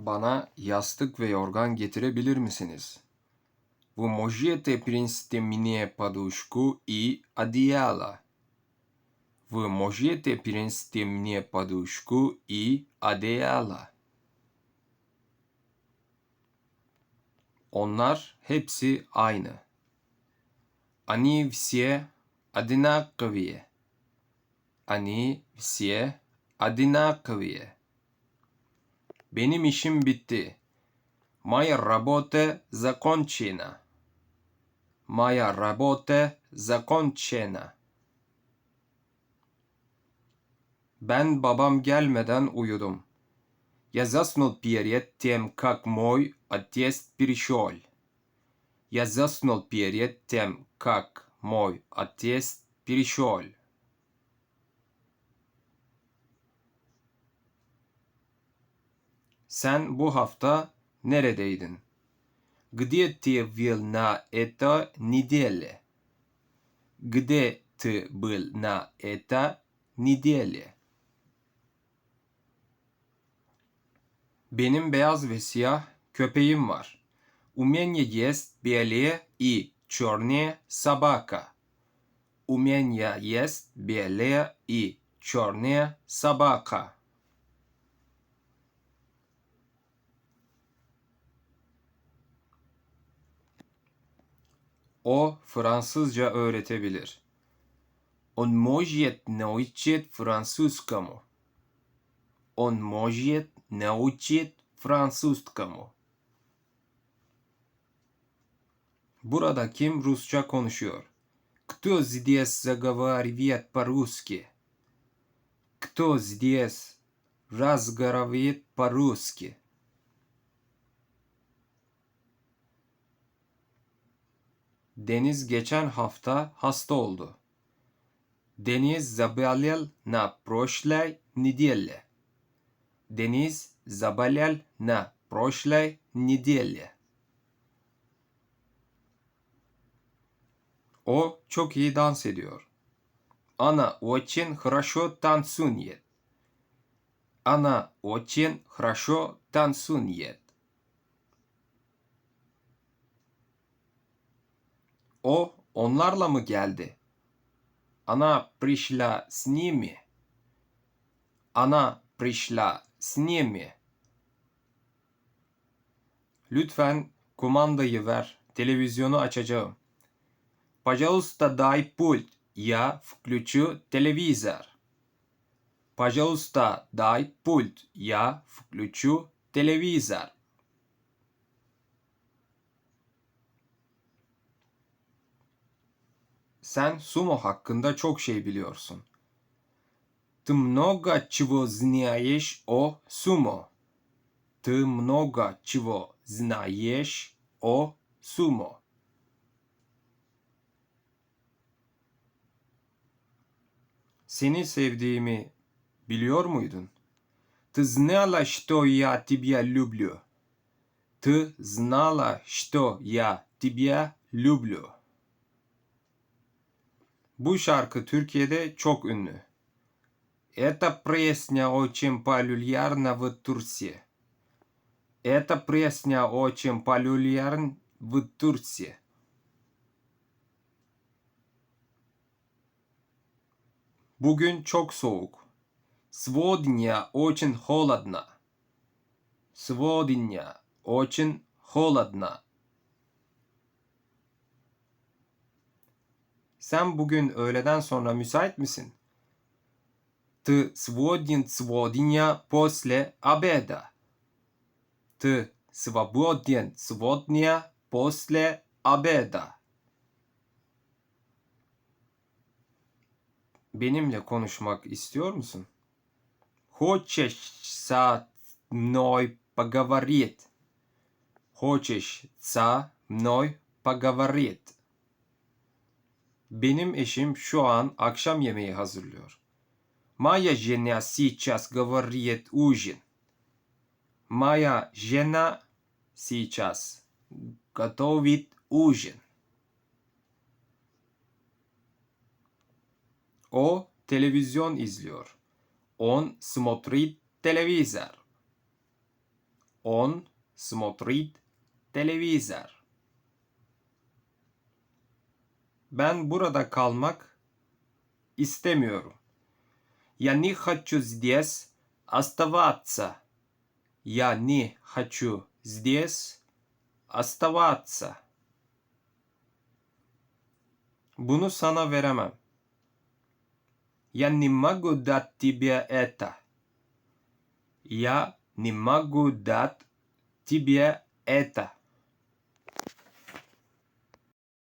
Bana yastık ve yorgan getirebilir misiniz? Вы можете принести мне подушку и одеяло? Вы можете принести мне подушку и одеяло? Onlar hepsi aynı. Они все одинаковые. Они все одинаковые. Benim işim bitti. Моя работа закончена. Моя работа закончена. Ben babam gelmeden uyudum. Я заснул перед тем, как мой отец пришел. Я заснул перед тем, как мой отец пришел. Sen bu hafta neredeydin? Где ты был на этой неделе? Где ты был на этой неделе? Benim beyaz ve siyah köpeğim var. У меня есть белая и черная собака. У меня есть белая и черная собака. O Fransızca öğretebilir. Он может научить французскому. Он может научить французскому. Burada kim Rusça konuşuyor? Кто здесь заговаривает по-русски? Кто здесь разговаривает по-русски? Deniz geçen hafta hasta oldu. Deniz заболел на прошлой неделе. Deniz заболел на прошлой неделе. O çok iyi dans ediyor. Она очень хорошо танцует. Она очень хорошо танцует. O onlarla mı geldi? Она пришла с ними. Она пришла с ними. Lütfen kumandayı ver. Televizyonu açacağım. Пожалуйста, дай пульт. Я включу телевизор. Пожалуйста, дай пульт. Я включу телевизор. Sen sumo hakkında çok şey biliyorsun. Ты много чего знаешь о сумо. Ты много чего знаешь о сумо. Seni sevdiğimi biliyor muydun? Ты знала, что я тебя люблю. Ты знала, что я тебя люблю. Bu şarkı Türkiye'de çok ünlü. Эта песня очень популярна в Турции. Эта песня очень популярна в Турции. Bugün çok soğuk. Сегодня очень холодно. Сегодня очень холодно. Sen bugün öğleden sonra müsait misin? Ты свободен сегодня после обеда. Ты свободен сегодня после обеда. Benimle konuşmak istiyor musun? Хочешь со мной поговорить? Хочешь со мной поговорить? Benim eşim şu an akşam yemeği hazırlıyor. Моя жена сейчас говорит ужин. Моя жена сейчас готовит ужин. O televizyon izliyor. Он смотрит телевизор. Он смотрит телевизор. Ben burada kalmak istemiyorum. Я не хочу здесь оставаться. Я не хочу здесь оставаться. Bunu sana veremem. Я не могу дать тебе это. Я не могу дать тебе это.